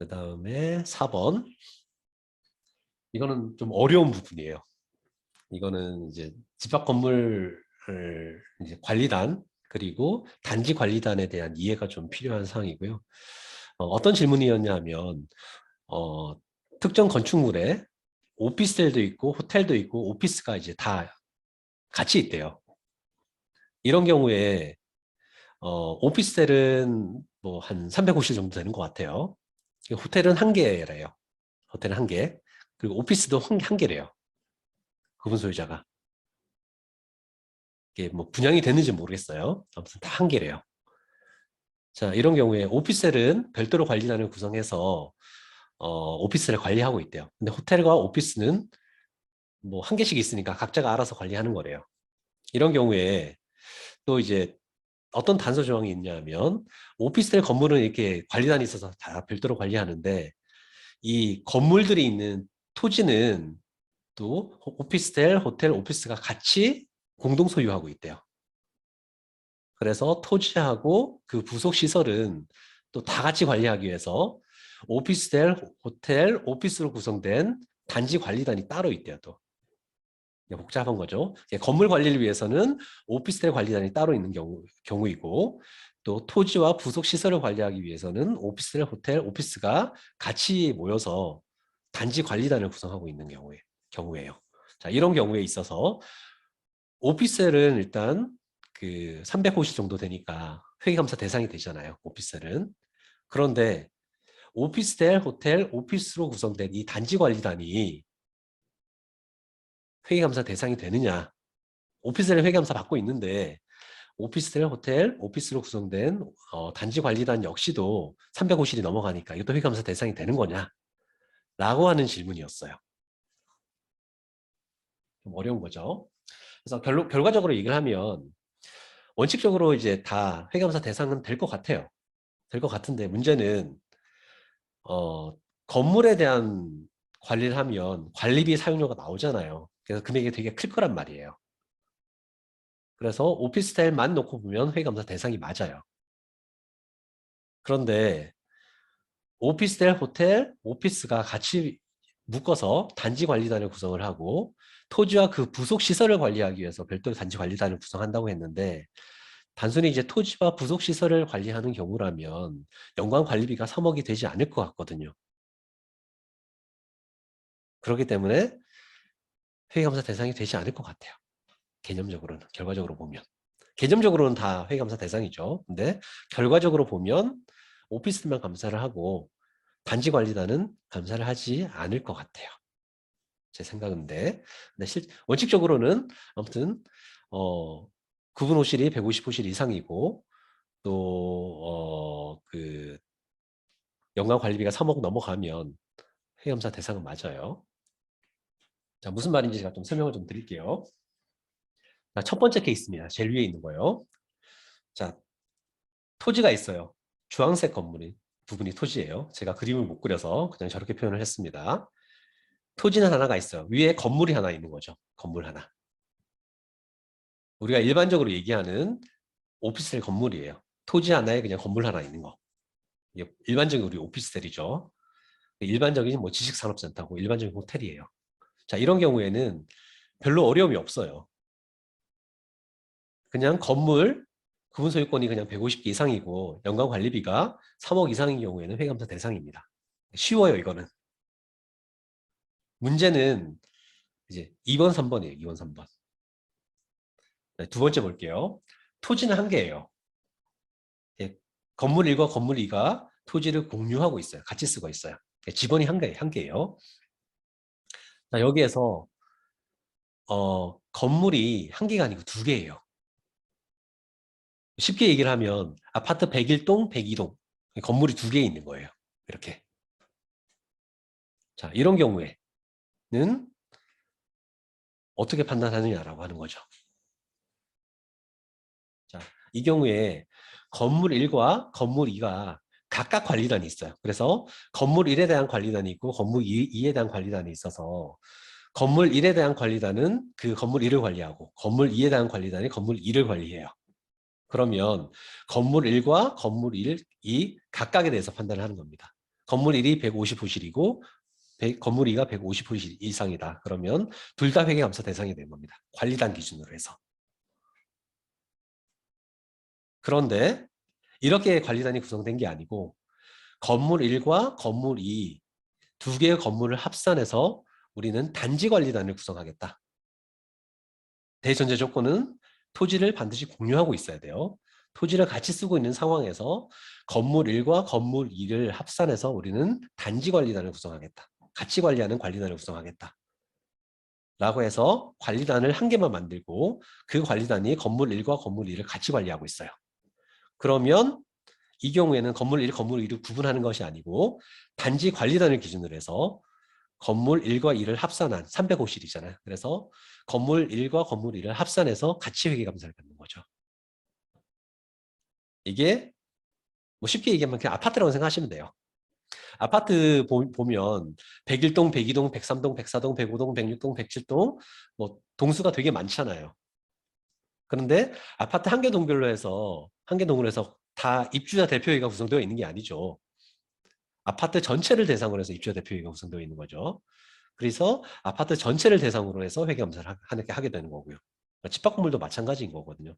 그 다음에 4번. 이거는 좀 어려운 부분이에요. 이거는 이제 집합 건물을 이제 관리단 그리고 단지 관리단에 대한 이해가 좀 필요한 사항이고요. 어, 떤 질문이었냐면 어, 특정 건축물에 오피스텔도 있고 호텔도 있고 오피스가 이제 다 같이 있대요. 이런 경우에 어, 오피스텔은 뭐 한 350 정도 되는 것 같아요. 호텔은 한 개래요. 호텔은 한 개. 그리고 오피스도 한, 한 개래요. 구분 소유자가. 이게 뭐 분양이 됐는지 모르겠어요. 아무튼 다 한 개래요. 자, 이런 경우에 오피스텔은 별도로 관리단을 구성해서 어, 오피스를 관리하고 있대요. 근데 호텔과 오피스는 뭐 한 개씩 있으니까 각자가 알아서 관리하는 거래요. 이런 경우에 또 이제 어떤 단서 조항이 있냐면 오피스텔 건물은 이렇게 관리단이 있어서 다 별도로 관리하는데 이 건물들이 있는 토지는 또 오피스텔, 호텔, 오피스가 같이 공동 소유하고 있대요. 그래서 토지하고 그 부속 시설은 또 다 같이 관리하기 위해서 오피스텔, 호텔, 오피스로 구성된 단지 관리단이 따로 있대요. 또 복잡한 거죠. 건물 관리를 위해서는 오피스텔 관리단이 따로 있는 경우, 경우이고 또 토지와 부속 시설을 관리하기 위해서는 오피스텔, 호텔, 오피스가 같이 모여서 단지 관리단을 구성하고 있는 경우에, 경우에요. 자, 이런 경우에 있어서 오피스텔은 일단 그350 정도 되니까 회계감사 대상이 되잖아요. 오피스텔은. 그런데 오피스텔, 호텔, 오피스로 구성된 이 단지 관리단이 회계감사 대상이 되느냐? 오피스텔 회계감사 받고 있는데 오피스텔, 호텔, 오피스로 구성된 어, 단지 관리단 역시도 350일이 넘어가니까 이것도 회계감사 대상이 되는 거냐? 라고 하는 질문이었어요. 좀 어려운 거죠. 그래서 결론, 결과적으로 얘기를 하면 원칙적으로 이제 다 회계감사 대상은 될 것 같아요. 될 것 같은데 문제는 어, 건물에 대한 관리를 하면 관리비 사용료가 나오잖아요. 그래서 금액이 되게 클 거란 말이에요. 그래서 오피스텔만 놓고 보면 회계감사 대상이 맞아요. 그런데 오피스텔, 호텔, 오피스가 같이 묶어서 단지 관리단을 구성을 하고 토지와 그 부속 시설을 관리하기 위해서 별도의 단지 관리단을 구성한다고 했는데 단순히 이제 토지와 부속 시설을 관리하는 경우라면 연관 관리비가 3억이 되지 않을 것 같거든요. 그렇기 때문에 회계감사 대상이 되지 않을 것 같아요. 개념적으로는 결과적으로 보면 개념적으로는 다 회계감사 대상이죠. 근데 결과적으로 보면 오피스만 감사를 하고 단지 관리단은 감사를 하지 않을 것 같아요. 제 생각인데 근데 실, 원칙적으로는 아무튼 어, 구분 호실이 150호실 이상이고 어, 연간 관리비가 3억 넘어가면 회계감사 대상은 맞아요. 자, 무슨 말인지 제가 좀 설명을 좀 드릴게요. 자, 첫 번째 케이스입니다. 제일 위에 있는 거예요. 자, 토지가 있어요. 주황색 건물이 부분이 토지예요. 제가 그림을 못 그려서 그냥 저렇게 표현을 했습니다. 토지는 하나가 있어요. 위에 건물이 하나 있는 거죠. 건물 하나. 우리가 일반적으로 얘기하는 오피스텔 건물이에요. 토지 하나에 그냥 건물 하나 있는 거. 일반적인 우리 오피스텔이죠. 일반적인 뭐 지식산업센터고 일반적인 호텔이에요. 자, 이런 경우에는 별로 어려움이 없어요. 그냥 건물 구분 소유권이 그냥 150개 이상이고 연간 관리비가 3억 이상인 경우에는 회감사 대상입니다. 쉬워요, 이거는. 문제는 이제 2번, 3번이에요. 2번, 3번. 두 번째 볼게요. 토지는 한 개예요. 예, 건물 1과 건물 2가 토지를 공유하고 있어요. 같이 쓰고 있어요. 예, 지번이 한 개, 한 개예요. 자, 여기에서 어, 건물이 한 개가 아니고 두 개예요. 쉽게 얘기를 하면 아파트 101동, 102동 건물이 두 개 있는 거예요. 이렇게. 자, 이런 경우에는 어떻게 판단하느냐라고 하는 거죠. 자, 이 경우에 건물 1과 건물 2가 각각 관리단이 있어요. 그래서 건물 1에 대한 관리단이 있고 건물 2, 에 대한 관리단이 있어서 건물 1에 대한 관리단은 그 건물 1을 관리하고 건물 2에 대한 관리단이 건물 2를 관리해요. 그러면 건물 1과 건물 1, 2 각각에 대해서 판단을 하는 겁니다. 건물 1이 150호실이고 건물 2가 150호실 이상이다. 그러면 둘 다 회계 감사 대상이 되는 겁니다. 관리단 기준으로 해서. 그런데 이렇게 관리단이 구성된 게 아니고 건물 1과 건물 2 두 개의 건물을 합산해서 우리는 단지 관리단을 구성하겠다. 대전제 조건은 토지를 반드시 공유하고 있어야 돼요. 토지를 같이 쓰고 있는 상황에서 건물 1과 건물 2를 합산해서 우리는 단지 관리단을 구성하겠다. 같이 관리하는 관리단을 구성하겠다. 라고 해서 관리단을 한 개만 만들고 그 관리단이 건물 1과 건물 2를 같이 관리하고 있어요. 그러면 이 경우에는 건물 1, 건물 2를 구분하는 것이 아니고 단지 관리단을 기준으로 해서 건물 1과 2를 합산한 305실이잖아요. 그래서 건물 1과 건물 2를 합산해서 같이 회계감사를 받는 거죠. 이게 뭐 쉽게 얘기하면 그냥 아파트라고 생각하시면 돼요. 아파트 보, 면 101동, 102동, 103동, 104동, 105동, 106동, 107동 뭐 동수가 되게 많잖아요. 그런데 아파트 한 개 동별로 해서 한개 동으로 해서 다 입주자 대표회의가 구성되어 있는 게 아니죠. 아파트 전체를 대상으로 해서 입주자 대표회의가 구성되어 있는 거죠. 그래서 아파트 전체를 대상으로 해서 회계감사를 하게 되는 거고요. 집합 건물도 마찬가지인 거거든요.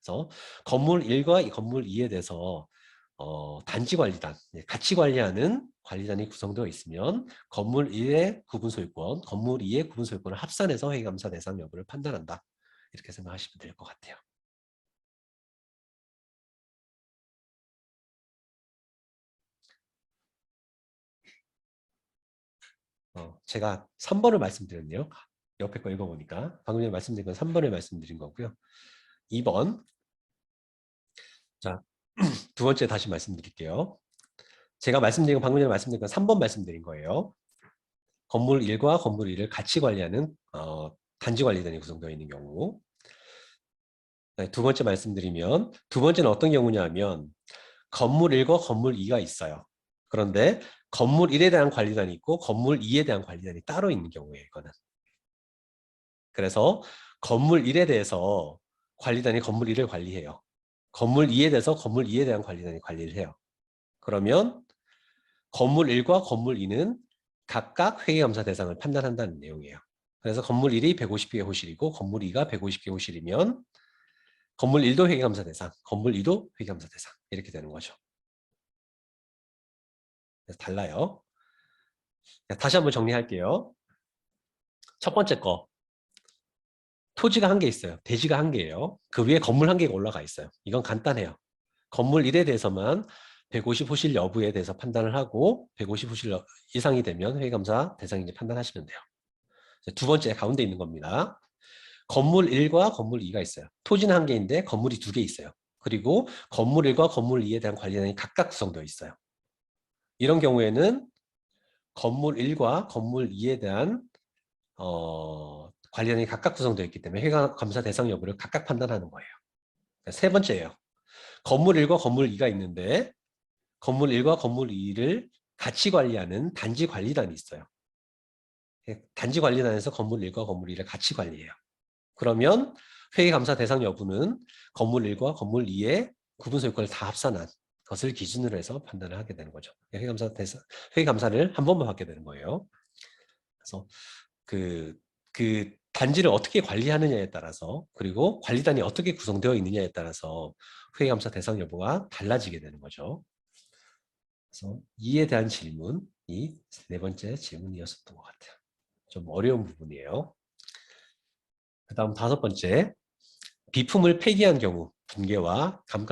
그래서 건물 1과 건물 2에 대해서 어, 단지 관리단, 예, 같이 관리하는 관리단이 구성되어 있으면 건물 1의 구분 소유권, 건물 2의 구분 소유권을 합산해서 회계감사 대상 여부를 판단한다. 이렇게 생각하시면 될 것 같아요. 어, 제가 3번을 말씀드렸네요. 옆에 거 읽어보니까 방금 전에 말씀드린 건 3번을 말씀드린 거고요. 2번 자, 두 번째 다시 말씀드릴게요. 제가 말씀드린 건 방금 전에 말씀드린 건 3번 말씀드린 거예요. 건물 1과 건물 2를 같이 관리하는 어, 단지 관리단이 구성되어 있는 경우 네, 두 번째 말씀드리면 두 번째는 어떤 경우냐 하면 건물 1과 건물 2가 있어요. 그런데 건물 1에 대한 관리단이 있고 건물 2에 대한 관리단이 따로 있는 경우에 이거는. 그래서 건물 1에 대해서 관리단이 건물 1을 관리해요. 건물 2에 대해서 건물 2에 대한 관리단이 관리를 해요. 그러면 건물 1과 건물 2는 각각 회계감사 대상을 판단한다는 내용이에요. 그래서 건물 1이 150개 호실이고 건물 2가 150개 호실이면 건물 1도 회계감사 대상, 건물 2도 회계감사 대상 이렇게 되는 거죠. 그래서 달라요. 다시 한번 정리할게요. 첫 번째 거 토지가 한 개 있어요. 대지가 한 개예요. 그 위에 건물 한 개가 올라가 있어요. 이건 간단해요. 건물 1에 대해서만 150호실 여부에 대해서 판단을 하고 150호실 이상이 되면 회계감사 대상인지 판단하시면 돼요. 두 번째 가운데 있는 겁니다. 건물 1과 건물 2가 있어요. 토지는 한 개인데 건물이 두 개 있어요. 그리고 건물 1과 건물 2에 대한 관리단이 각각 구성되어 있어요. 이런 경우에는 건물 1과 건물 2에 대한 어, 관리단이 각각 구성되어 있기 때문에 회계감사 대상 여부를 각각 판단하는 거예요. 세 번째예요. 건물 1과 건물 2가 있는데 건물 1과 건물 2를 같이 관리하는 단지 관리단이 있어요. 단지 관리단에서 건물 1과 건물 2를 같이 관리해요. 그러면 회계 감사 대상 여부는 건물 1과 건물 2의 구분 소유권을 다 합산한 것을 기준으로 해서 판단을 하게 되는 거죠. 회계감사 대상, 회계감사를 한 번만 받게 되는 거예요. 그래서 그, 그 단지를 어떻게 관리하느냐에 따라서 그리고 관리단이 어떻게 구성되어 있느냐에 따라서 회계감사 대상 여부가 달라지게 되는 거죠. 그래서 이에 대한 질문이 네 번째 질문이었었던 것 같아요. 좀 어려운 부분이에요. 그 다음 다섯 번째, 비품을 폐기한 경우 분개와 감가